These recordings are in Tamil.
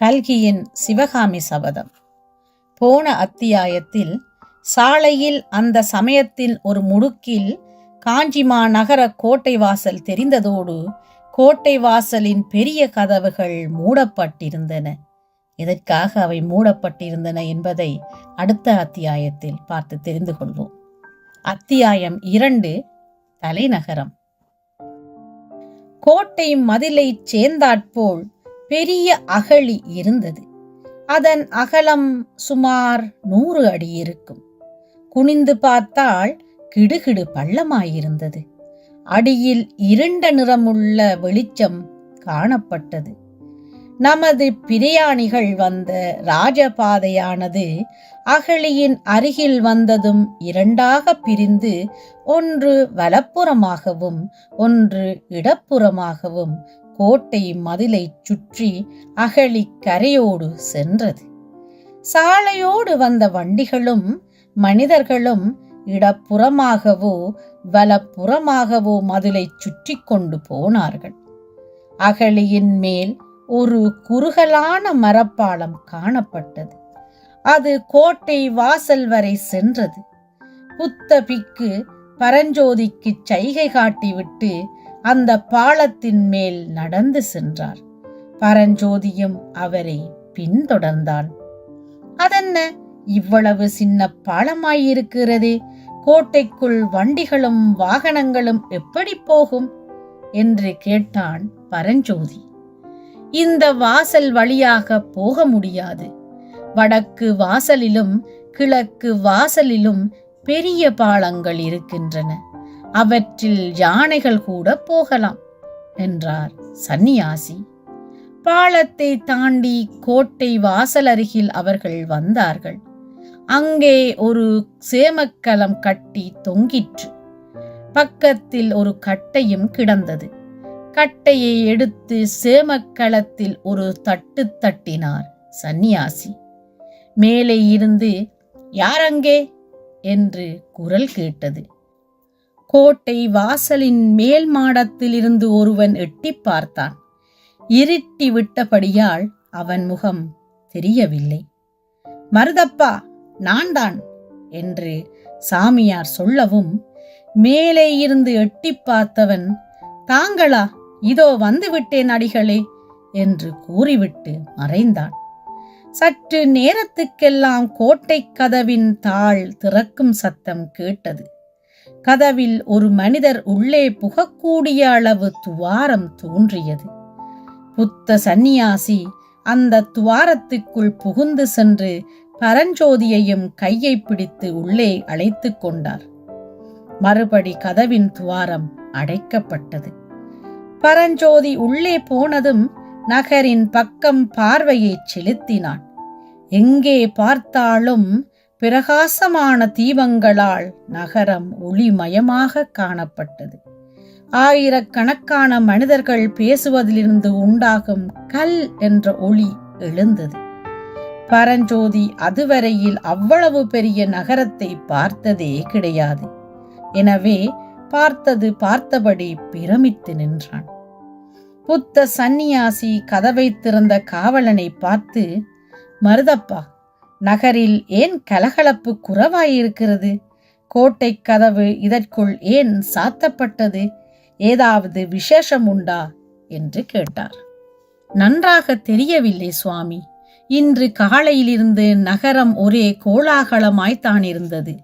கல்கியின் சிவகாமி சபதம். போன அத்தியாயத்தில் சாலையில் அந்த சமயத்தில் ஒரு முடுக்கில் காஞ்சிமா நகர கோட்டை வாசல் தெரிந்ததோடு கோட்டை வாசலின் பெரிய கதவுகள் மூடப்பட்டிருந்தன. எதற்காக அவை மூடப்பட்டிருந்தன என்பதை அடுத்த அத்தியாயத்தில் பார்த்து தெரிந்து கொள்வோம். அத்தியாயம் இரண்டு தலைநகரம். கோட்டை மதிலைச் சேர்ந்தாற்போல் பெரிய அகழி இருந்தது. அதன் அகலம் சுமார் நூறு அடி இருக்கும். குனிந்து பார்த்தால் கிடுகிடு பள்ளமாயிருந்தது. அடியில் இருண்ட நிறமுள்ள வெளிச்சம் காணப்பட்டது. நமது பிரயாணிகள் வந்த ராஜபாதையானது அகழியின் அருகில் வந்ததும் இரண்டாக பிரிந்து ஒன்று வலப்புறமாகவும் ஒன்று இடப்புறமாகவும் கோட்டை மதிலை சுற்றி அகழி கரையோடு சென்றது. சாலையோடு வந்த வண்டிகளும் மனிதர்களும் இடப்புறமாகவோ வலப்புறமாகவோ மதிலை சுற்றி கொண்டு போனார்கள். அகழியின் மேல் ஒரு குறுகலான மரப்பாலம் காணப்பட்டது. அது கோட்டை வாசல் வரை சென்றது. புத்தபிக்கு பரஞ்சோதிக்கு சைகை காட்டிவிட்டு அந்த பாலத்தின் மேல் நடந்து சென்றார். பரஞ்சோதியும் அவரை பின்தொடர்ந்தான். அதென்ன? இவ்வளவு சின்ன பாலமாயிருக்கிறதே. கோட்டைக்குள் வண்டிகளும் வாகனங்களும் எப்படி போகும்? என்று கேட்டான் பரஞ்சோதி. இந்த வாசல் வழியாக போக முடியாது. வடக்கு வாசலிலும் கிழக்கு வாசலிலும் பெரிய பாலங்கள் இருக்கின்றன. அவற்றில் யானைகள் கூட போகலாம் என்றார் சன்னியாசி பாலத்தை தாண்டி கோட்டை வாசல் அருகில் அவர்கள் வந்தார்கள். அங்கே ஒரு சேமக்கலம் கட்டி தொங்கிற்று. பக்கத்தில் ஒரு கட்டையும் கிடந்தது. கட்டையை எடுத்து சேமக்களத்தில் ஒரு தட்டு தட்டினார் சந்நியாசி. மேலே இருந்து யாரங்கே என்று குரல் கேட்டது. கோட்டை வாசலின் மேல் மாடத்தில் இருந்து ஒருவன் எட்டி பார்த்தான். இருட்டி விட்டபடியால் அவன் முகம் தெரியவில்லை. மருதப்பா நான் தான் என்று சாமியார் சொல்லவும் மேலே இருந்து எட்டி பார்த்தவன் தாங்களா இதோ வந்துவிட்டேன் அடிகளே என்று கூறிவிட்டு மறைந்தான். சற்று நேரத்துக்கெல்லாம் கோட்டை கதவின் தாள் திறக்கும் சத்தம் கேட்டது. கதவில் ஒரு மனிதர் உள்ளே புகக்கூடிய அளவு துவாரம் தோன்றியது. புத்த சந்நியாசி அந்த துவாரத்துக்குள் புகுந்து சென்று பரஞ்சோதியையும் கையை பிடித்து உள்ளே அழைத்து கொண்டார். மறுபடி கதவின் துவாரம் அடைக்கப்பட்டது. பரஞ்சோதி உள்ளே போனதும் நகரின் பக்கம் பார்வையை செலுத்தினான். எங்கே பார்த்தாலும் பிரகாசமான தீபங்களால் நகரம் ஒளிமயமாக காணப்பட்டது. ஆயிரக்கணக்கான மனிதர்கள் பேசுவதிலிருந்து உண்டாகும் கல் என்ற ஒளி எழுந்தது. பரஞ்சோதி அதுவரையில் அவ்வளவு பெரிய நகரத்தை பார்த்ததே கிடையாது. எனவே பார்த்தது பார்த்தபடி பிரமித்து நின்றான். புத்த சந்நியாசி கதவை திறந்த காவலனை பார்த்து மருதப்பா நகரில் ஏன் கலகலப்பு குறவாயிருக்கிறது? கோட்டை கதவு இதற்குள் ஏன் சாத்தப்பட்டது? ஏதாவது விசேஷம் உண்டா? என்று கேட்டார். நன்றாக தெரியவில்லை சுவாமி. இன்று காலையிலிருந்து நகரம் ஒரே கோலாகலமாய்த்தான் இருந்தது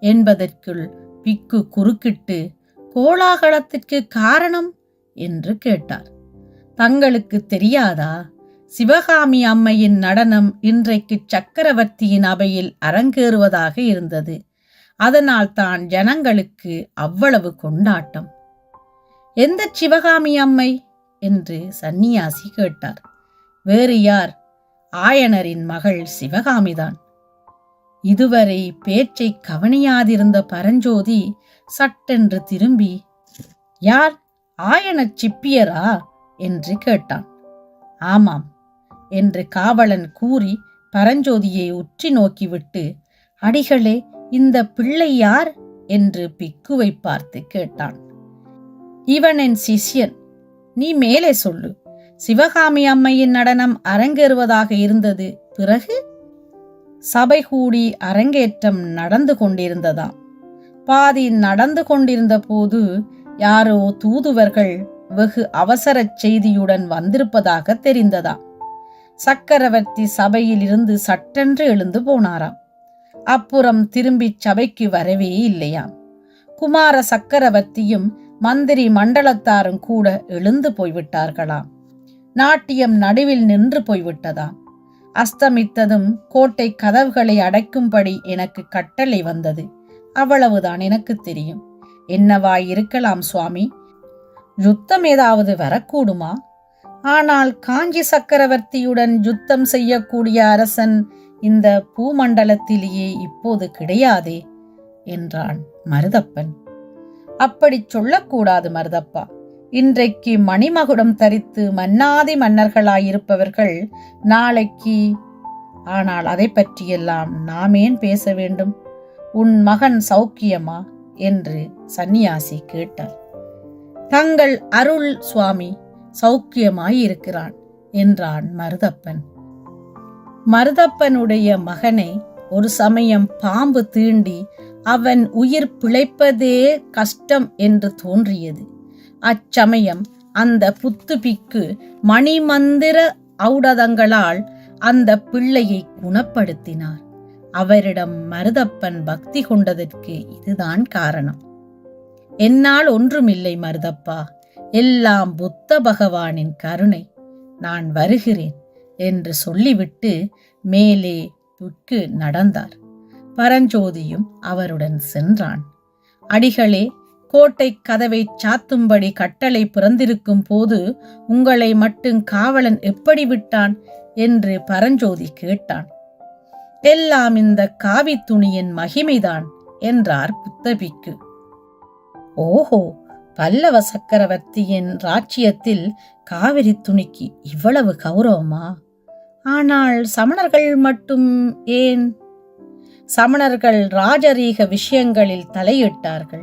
என்பதற்குள் பிக்கு குறுக்கிட்டு கோலாகலத்திற்கு காரணம்? என்று கேட்டார். தங்களுக்கு தெரியாதா? சிவகாமி அம்மையின் நடனம் இன்றைக்கு சக்கரவர்த்தியின் அவையில் அரங்கேறுவதாக இருந்தது. அதனால் தான் ஜனங்களுக்கு அவ்வளவு கொண்டாட்டம். எந்த சிவகாமி அம்மை? என்று சன்னியாசி கேட்டார். வேறு யார்? ஆயனரின் மகள் சிவகாமிதான். இதுவரை பேச்சை கவனியாதிருந்த பரஞ்சோதி சட்டென்று திரும்பி யார்? ஆயனச் சிப்பியரா? என்று கேட்டான். ஆமாம். என்று காவலன் கூறி பரஞ்சோதியை உற்றி நோக்கிவிட்டு அடிகளே இந்த பிள்ளை யார்? என்று பிக்குவை பார்த்து கேட்டான். இவன் என் சிஷ்யன். நீ மேலே சொல்லு. சிவகாமி அம்மையின் நடனம் அரங்கேறுவதாக இருந்தது. பிறகு? சபை கூடி அரங்கேற்றம் நடந்து கொண்டிருந்ததாம். பாதி நடந்து கொண்டிருந்த போது யாரோ தூதுவர்கள் வெகு அவசரச் செய்தியுடன் வந்திருப்பதாக தெரிந்ததாம். சக்கரவர்த்தி சபையில் இருந்து சட்டென்று எழுந்து போனாராம். அப்புறம் திரும்பி சபைக்கு வரவே இல்லையாம். குமார சக்கரவர்த்தியும் மந்திரி மண்டலத்தாரும் கூட எழுந்து போய்விட்டார்களாம். நாட்டியம் நடுவில் நின்று போய்விட்டதாம். அஸ்தமித்ததும் கோட்டை கதவுகளை அடைக்கும்படி எனக்கு கட்டளை வந்தது. அவ்வளவுதான் எனக்கு தெரியும். என்னவாய் இருக்கலாம் சுவாமி? யுத்தம் ஏதாவது வரக்கூடுமா? ஆனால் காஞ்சி சக்கரவர்த்தியுடன் யுத்தம் செய்யக்கூடிய அரசன் இந்த பூமண்டலத்திலேயே இப்போது கிடையாதே என்றான் மருதப்பன். அப்படி சொல்லக்கூடாது மருதப்பா. இன்றைக்கு மணிமகுடம் தரித்து மன்னாதி மன்னர்களாயிருப்பவர்கள் நாளைக்கு ஆனால் அதை பற்றியெல்லாம் நாம் ஏன் பேச வேண்டும்? உன் மகன் சௌக்கியமா? என்று சந்நியாசி கேட்டார் தங்கள் அருள் சுவாமி சௌக்கியமாயிருக்கிறான் என்றான் மருதப்பன். மருதப்பனுடைய மகனை ஒரு சமயம் பாம்பு தீண்டி அவன் உயிர் பிழைப்பதே கஷ்டம் என்று தோன்றியது. அச்சமயம் அந்த புத்துபிக்கு மணிமந்திர ஔடதங்களால் அந்த பிள்ளையை குணப்படுத்தினார். அவரிடம் மருதப்பன் பக்தி கொண்டதற்கு இதுதான் காரணம். என்னால் ஒன்றுமில்லை மருதப்பா எல்லாம் புத்த பகவானின் கருணை. நான் வருகிறேன் என்று சொல்லிவிட்டு மேலே புக்கு நடந்தார். பரஞ்சோதியும் அவருடன் சென்றான். அடிகளே கோட்டை கதவை சாத்தும்படி கட்டளை பிறந்திருக்கும் போது உங்களை மட்டும் காவலன் எப்படி விட்டான்? என்று பரஞ்சோதி கேட்டான். எல்லாம் இந்த காவி துணியின் மகிமைதான் என்றார் புத்தபிக்கு. ஓஹோ பல்லவ சக்கரவர்த்தியின் ராச்சியத்தில் காவிரி துணிக்கு இவ்வளவு கௌரவமா? ஆனால் சமணர்கள் மட்டும் ஏன்? சமணர்கள் ராஜரீக விஷயங்களில் தலையிட்டார்கள்.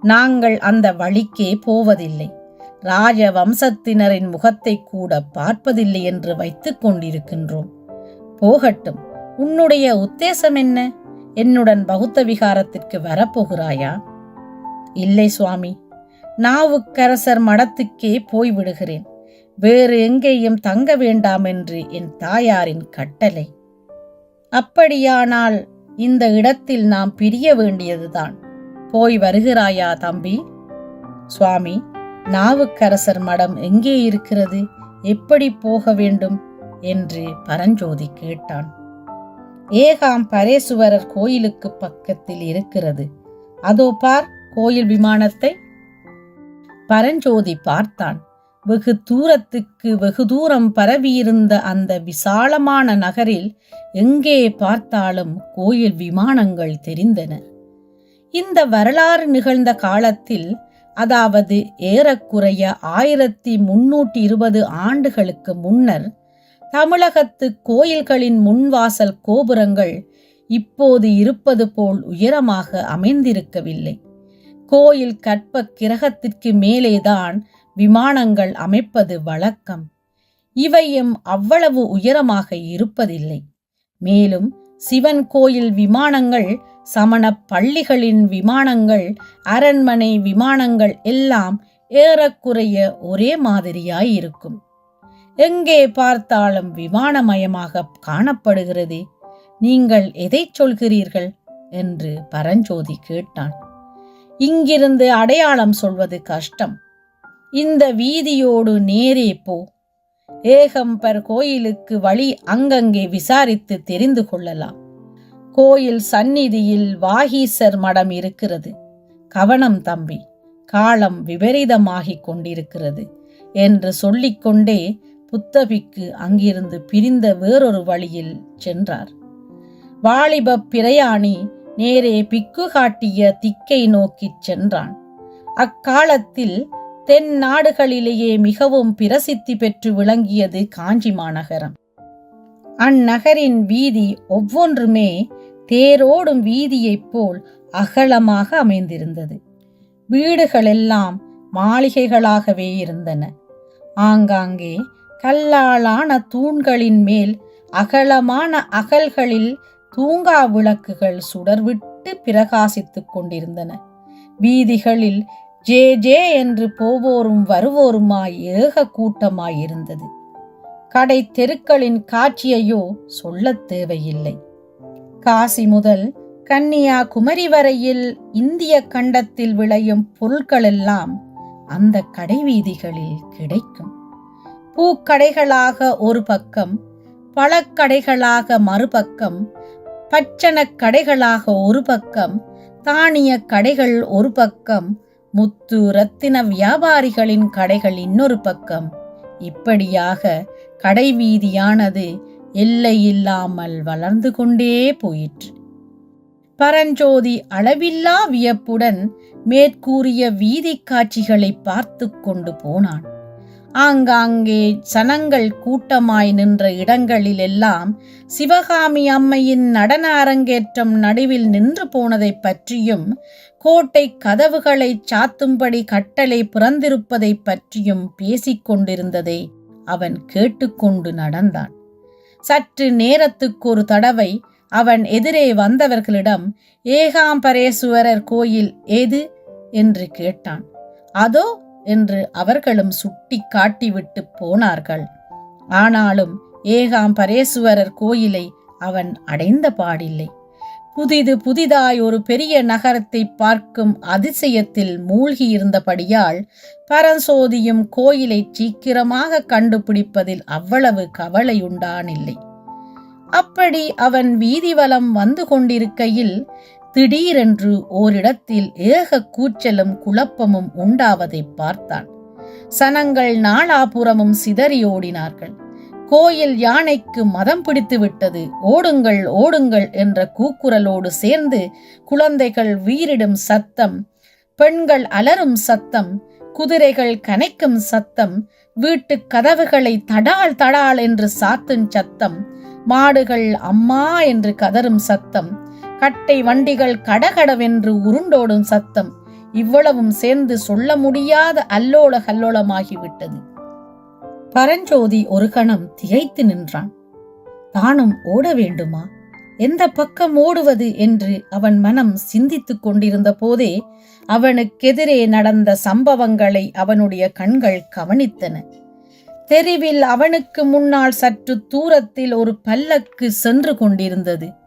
நாங்கள் அந்த வழிக்கே போவதில்லை. ராஜ வம்சத்தினரின் முகத்தை கூட பார்ப்பதில்லை என்று வைத்துக் கொண்டிருக்கின்றோம். போகட்டும் உன்னுடைய உத்தேசம் என்ன? என்னுடன் பௌத்த விகாரத்திற்கு வரப்போகிறாயா? இல்லை சுவாமி நாவுக்கரசர் மடத்துக்கே போய்விடுகிறேன். வேறு எங்கேயும் தங்க வேண்டாம் என்று என் தாயாரின் கட்டளை. அப்படியானால் இந்த இடத்தில் நாம் பிரிய வேண்டியதுதான். போய் வருகிறாயா தம்பி? சுவாமி நாவுக்கரசர் மடம் எங்கே இருக்கிறது? எப்படி போக வேண்டும்? என்று பரஞ்சோதி கேட்டான். ஏகாம் பரேசுவரர் கோயிலுக்கு பக்கத்தில் இருக்கிறது. அதோ பார் கோயில் விமானத்தை பரஞ்சோதி பார்த்தான். வெகு தூரத்துக்கு வெகு தூரம் பரவியிருந்த அந்த விசாலமான நகரில் எங்கே பார்த்தாலும் கோயில் விமானங்கள் தெரிந்தன. இந்த வரலாறு நிகழ்ந்த காலத்தில் அதாவது ஏறக்குறைய ஆயிரத்தி முன்னூற்றி இருபது ஆண்டுகளுக்கு முன்னர் தமிழகத்து கோயில்களின் முன்வாசல் கோபுரங்கள் இப்போது இருப்பது போல் உயரமாக அமைந்திருக்கவில்லை. கோயில் கற்ப கிரகத்திற்கு மேலேதான் விமானங்கள் அமைப்பது வழக்கம். இவையும் அவ்வளவு உயரமாக இருப்பதில்லை. மேலும் சிவன் கோயில் விமானங்கள் சமண பள்ளிகளின் விமானங்கள் அரண்மனை விமானங்கள் எல்லாம் ஏறக்குறைய ஒரே மாதிரியாய் இருக்கும் எங்கே பார்த்தாலும் விமானமயமாக காணப்படுகிறதே. நீங்கள் எதை சொல்கிறீர்கள்? என்று பரஞ்சோதி கேட்டான். இங்கிருந்து அடையாளம் சொல்வது கஷ்டம். இந்த வீதியோடு நேரே போ. ஏகம்பர் கோயிலுக்கு வழி அங்கங்கே விசாரித்து தெரிந்து கொள்ளலாம். கோயில் சந்நிதியில் வாகீசர் மடம் இருக்கிறது. கவனம் தம்பி காலம் விபரீதமாகிக் கொண்டிருக்கிறது என்று சொல்லிக்கொண்டே புத்தபிக்கு அங்கிருந்து பிரிந்த வேறொரு வழியில் சென்றார். வாலிப பிரயாணி நேரே பிக்கு காட்டிய திக்கை நோக்கிச் சென்றான். அக்காலத்தில் தென் நாடுகளிலேயே மிகவும் பிரசித்தி பெற்று விளங்கியது காஞ்சி மாநகரம். அந்நகரின் வீதி ஒவ்வொன்றுமே தேரோடும் வீதியைப் போல் அகலமாக அமைந்திருந்தது. வீடுகளெல்லாம் மாளிகைகளாகவே இருந்தன. ஆங்காங்கே கல்லாலான தூண்களின் மேல் அகலமான அகல்களில் தூங்கா விளக்குகள் சுடர்விட்டு பிரகாசித்துக் கொண்டிருந்தன. வீதிகளில் ஜே ஜே என்று போவோரும் வருவோருமாய் ஏக கூட்டமாயிருந்தது. கடை தெருக்களின் காட்சியையோ சொல்லத் தேவையில்லை. காசி முதல் கன்னியாகுமரி வரையில் இந்திய கண்டத்தில் விளையும் பொருட்களெல்லாம் அந்த கடை வீதிகளில் கிடைக்கும். பூக்கடைகளாக ஒரு பக்கம் பழக்கடைகளாக மறுபக்கம் பச்சனக் கடைகளாக ஒரு பக்கம் தானிய கடைகள் ஒரு பக்கம் முத்து ரத்தின வியாபாரிகளின் கடைகள் இன்னொரு பக்கம். இப்படியாக கடை வீதியானது எல்லையில்லாமல் வளர்ந்து கொண்டே போயிற்று. பரஞ்சோதி அளவில்லா வியப்புடன் மேற்கூறிய வீதி காட்சிகளை பார்த்து கொண்டு போனான். ஆங்காங்கே சனங்கள் கூட்டமாய் நின்ற இடங்களிலெல்லாம் சிவகாமி அம்மையின் நடன அரங்கேற்றம் நடுவில் நின்று போனதைப் பற்றியும் கோட்டை கதவுகளை சாத்தும்படி கட்டளை பிறந்திருப்பதைப் பற்றியும் பேசிக் கொண்டிருந்ததை அவன் கேட்டுக்கொண்டு நடந்தான். சற்று நேரத்துக்கு ஒரு தடவை அவன் எதிரே வந்தவர்களிடம் ஏகாம்பரேசுவரர் கோயில் ஏது? என்று கேட்டான். அதோ என்று அவர்களும் சுட்டி காட்டிவிட்டு போனார்கள். ஆனாலும் ஏகாம்பரேசுவரர் கோயிலை அவன் அடைந்த பாடில்லை. புதிது புதிதாய் ஒரு பெரிய நகரத்தை பார்க்கும் அதிசயத்தில் மூழ்கியிருந்தபடியால் பரஞ்சோதியும் கோயிலை சீக்கிரமாக கண்டுபிடிப்பதில் அவ்வளவு கவலையுண்டானில்லை. அப்படி அவன் வீதி வலம் வந்து கொண்டிருக்கையில் திடீரென்று ஓரிடத்தில் ஏக கூச்சலும் குழப்பமும் உண்டாவதை பார்த்தான். சனங்கள் நாலாபுறமும் சிதறி ஓடினார்கள். கோயில் யானைக்கு மதம் பிடித்து விட்டது. ஓடுங்கள் ஓடுங்கள் என்ற கூக்குரலோடு சேர்ந்து குழந்தைகள் வீரிடும் சத்தம் பெண்கள் அலரும் சத்தம் குதிரைகள் கனைக்கும் சத்தம் வீட்டு கதவுகளை தடால் தடால் என்று சாத்தும் சத்தம் மாடுகள் அம்மா என்று கதறும் சத்தம் கட்டை வண்டிகள் கடகடவென்று உருண்டோடும் சத்தம் இவ்வளவும் சேர்ந்து சொல்ல முடியாத அல்லோல கல்லோலமாகிவிட்டது. பரஞ்சோதி ஒரு கணம் திகைத்து நின்றான். தானும் ஓட வேண்டுமா? எந்த பக்கம் ஓடுவது என்று அவன் மனம் சிந்தித்துக் கொண்டிருந்த போதே அவனுக்கெதிரே நடந்த சம்பவங்களை அவனுடைய கண்கள் கவனித்தன. தெருவில் அவனுக்கு முன்னால் சற்று தூரத்தில் ஒரு பல்லக்கு சென்று கொண்டிருந்தது.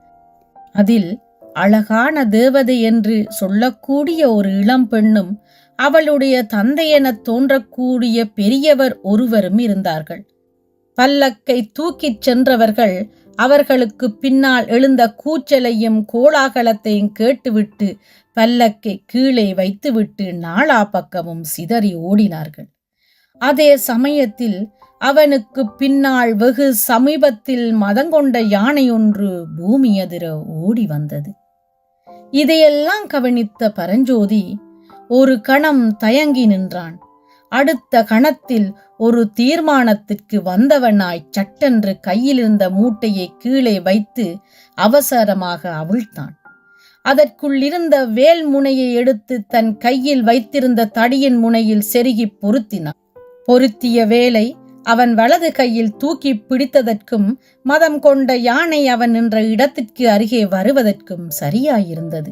அதில் அழகான தேவதை என்று சொல்லக்கூடிய ஒரு இளம் பெண்ணும் அவளுடைய தந்தையெனத் தோன்றக்கூடிய பெரியவர் ஒருவரும் இருந்தார்கள். பல்லக்கை தூக்கிச் சென்றவர்கள் அவர்களுக்கு பின்னால் எழுந்த கூச்சலையும் கோலாகலத்தையும் கேட்டுவிட்டு பல்லக்கை கீழே வைத்துவிட்டு நாலா பக்கமும் சிதறி ஓடினார்கள். அதே சமயத்தில் அவனுக்கு பின்னால் வெகு சமீபத்தில் மதங்கொண்ட யானை ஒன்று பூமி எதிர ஓடி வந்தது. இதையெல்லாம் கவனித்த பரஞ்சோதி ஒரு கணம் தயங்கி நின்றான். அடுத்த கணத்தில் ஒரு தீர்மானத்திற்கு வந்தவனாய் சட்டென்று கையிலிருந்த மூட்டையை கீழே வைத்து அவசரமாக அவிழ்த்தான். அதற்குள்ளிருந்த வேல் முனையை எடுத்து தன் கையில் வைத்திருந்த தடியின் முனையில் செருகி பொருத்தினான். பொருத்திய வேலை அவன் வலது கையில் தூக்கி பிடித்ததற்கும் மதம் கொண்ட யானை அவன் நின்ற இடத்திற்கு அருகே வருவதற்கும் சரியாயிருந்தது.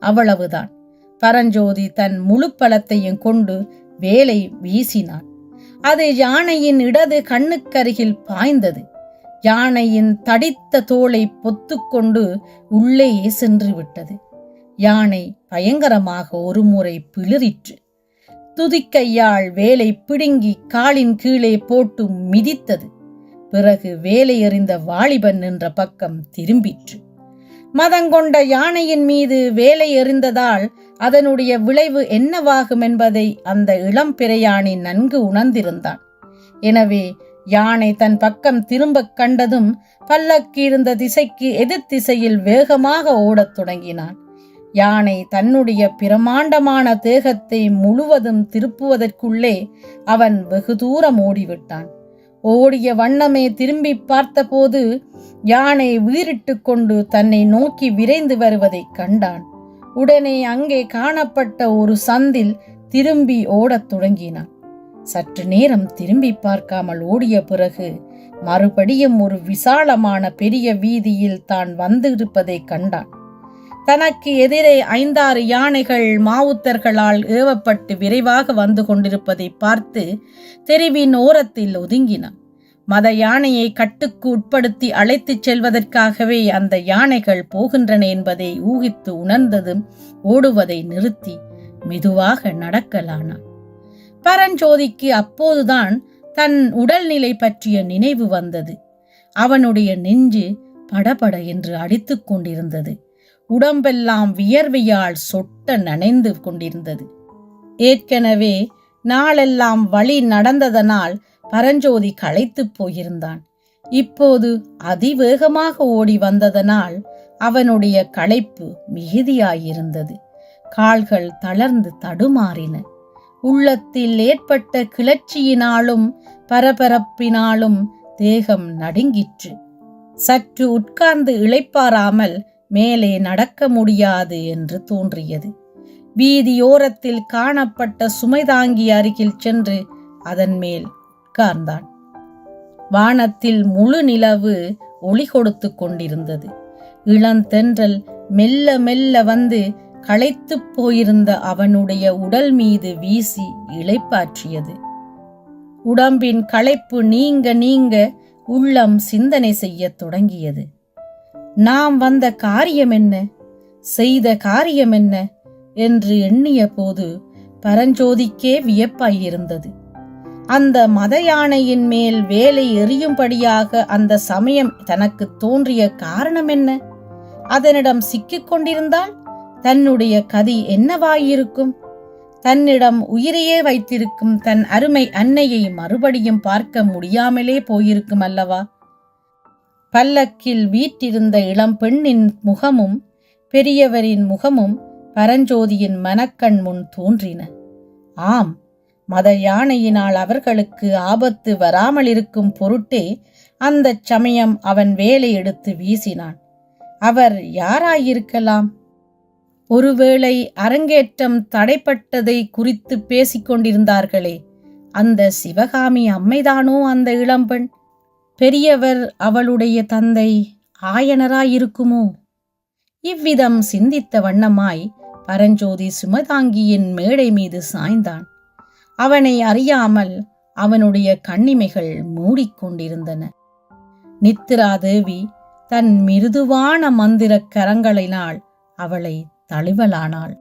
அவ்வளவுதான். பரஞ்சோதி தன் முழு பலத்தையும் கொண்டு வேலை வீசினான். அது யானையின் இடது கண்ணுக்கருகில் பாய்ந்தது. யானையின் தடித்த தோலை பொத்துக்கொண்டு உள்ளே சென்று விட்டது யானை பயங்கரமாக ஒருமுறை பிளிரிற்று துதிக்கையாள் வேலை பிடுங்கி காலின் கீழே போட்டு மிதித்தது. பிறகு வேலை எறிந்த வாலிபன் நின்ற பக்கம் திரும்பிற்று. மதங்கொண்ட யானையின் மீது வேலை எறிந்ததால் அதனுடைய விளைவு என்னவாகும் என்பதை அந்த இளம் பிரயாணி நன்கு உணர்ந்திருந்தான். எனவே யானை தன் பக்கம் திரும்பக் கண்டதும் பல்லக்கு இருந்த திசைக்கு எதிர் திசையில் வேகமாக ஓடத் தொடங்கினான். யானை தன்னுடைய பிரமாண்டமான தேகத்தை முழுவதும் திருப்புவதற்குள்ளே அவன் வெகு தூரம் ஓடிவிட்டான். ஓடிய வண்ணமே திரும்பி பார்த்தபோது யானை வீறிட்டு கொண்டு தன்னை நோக்கி விரைந்து வருவதைக் கண்டான். உடனே அங்கே காணப்பட்ட ஒரு சந்தில் திரும்பி ஓடத் தொடங்கினான். சற்று நேரம் திரும்பி பார்க்காமல் ஓடிய பிறகு மறுபடியும் ஒரு விசாலமான பெரிய வீதியில் தான் வந்திருப்பதை கண்டான். தனக்கு எதிரே ஐந்தாறு யானைகள் மாவுத்தர்களால் ஏவப்பட்டு விரைவாக வந்து கொண்டிருப்பதை பார்த்து தெருவின் ஓரத்தில் ஒதுங்கினான் மத யானையை கட்டுக்கு உட்படுத்தி அழைத்துச் செல்வதற்காகவே அந்த யானைகள் போகின்றன என்பதை ஊகித்து உணர்ந்ததும் ஓடுவதை நிறுத்தி மெதுவாக நடக்கலானான் பரஞ்சோதிக்கு அப்போதுதான் தன் உடல்நிலை பற்றிய நினைவு வந்தது. அவனுடைய நெஞ்சு படபட என்று அடித்துக் கொண்டிருந்தது. உடம்பெல்லாம் வியர்வையால் சொட்ட நனைந்து கொண்டிருந்தது. ஏற்கனவே நாளெல்லாம் வழி நடந்ததனால் பரஞ்சோதி களைத்துப் போயிருந்தான். இப்போது அதிவேகமாக ஓடி வந்ததனால் அவனுடைய களைப்பு மிகுதியாயிருந்தது. கால்கள் தளர்ந்து தடுமாறின. உள்ளத்தில் ஏற்பட்ட கிளர்ச்சியினாலும் பரபரப்பினாலும் தேகம் நடுங்கிற்று. சற்று உட்கார்ந்து இளைப்பாராமல் மேலே நடக்க முடியாது என்று தோன்றியது. வீதியோரத்தில் காணப்பட்ட சுமைதாங்கி அருகில் சென்று அதன் மேல் உட்கார்ந்தான். வானத்தில் முழு நிலவு ஒளி கொடுத்து கொண்டிருந்தது. இளந்தென்றல் மெல்ல மெல்ல வந்து களைத்துப் போயிருந்த அவனுடைய உடல் மீது வீசி இளைப்பாற்றியது. உடம்பின் களைப்பு நீங்க நீங்க உள்ளம் சிந்தனை செய்யத் தொடங்கியது. நாம் வந்த காரியம் என்ன? செய்த காரியம் என்ன? என்று எண்ணிய போது பரஞ்சோதிக்கே வியப்பாயிருந்தது. அந்த மத யானையின் மேல் வேலை எறியும்படியாக அந்த சமயம் தனக்கு தோன்றிய காரணம் என்ன? அதனிடம் சிக்கிக் கொண்டிருந்தால் தன்னுடைய கதி என்னவாயிருக்கும்? தன்னிடம் உயிரையே வைத்திருக்கும் தன் அருமை அன்னையை மறுபடியும் பார்க்க முடியாமலே போயிருக்கும் அல்லவா? பல்லக்கில் வீற்றிருந்த இளம் பெண்ணின் முகமும் பெரியவரின் முகமும் பரஞ்சோதியின் மனக்கண் முன் தோன்றின. ஆம் மத யானையினால் அவர்களுக்கு ஆபத்து வராமல் இருக்கும் பொருட்டே அந்தச் சமயம் அவன் வேலை எடுத்து வீசினான். அவர் யாராயிருக்கலாம்? ஒருவேளை அரங்கேற்றம் தடைப்பட்டதை குறித்து பேசிக்கொண்டிருந்தார்களே அந்த சிவகாமி அம்மைதானோ அந்த இளம்பெண்? பெரியவர் அவளுடைய தந்தை ஆயனராயிருக்குமோ? இவ்விதம் சிந்தித்த வண்ணமாய் பரஞ்சோதி சுமதாங்கியின் மேடை மீது சாய்ந்தான். அவனை அறியாமல் அவனுடைய கண்ணிமைகள் மூடிக்கொண்டிருந்தன. நித்திராதேவி தன் மிருதுவான மந்திரக் கரங்களினால் அவளை தழுவலானாள்.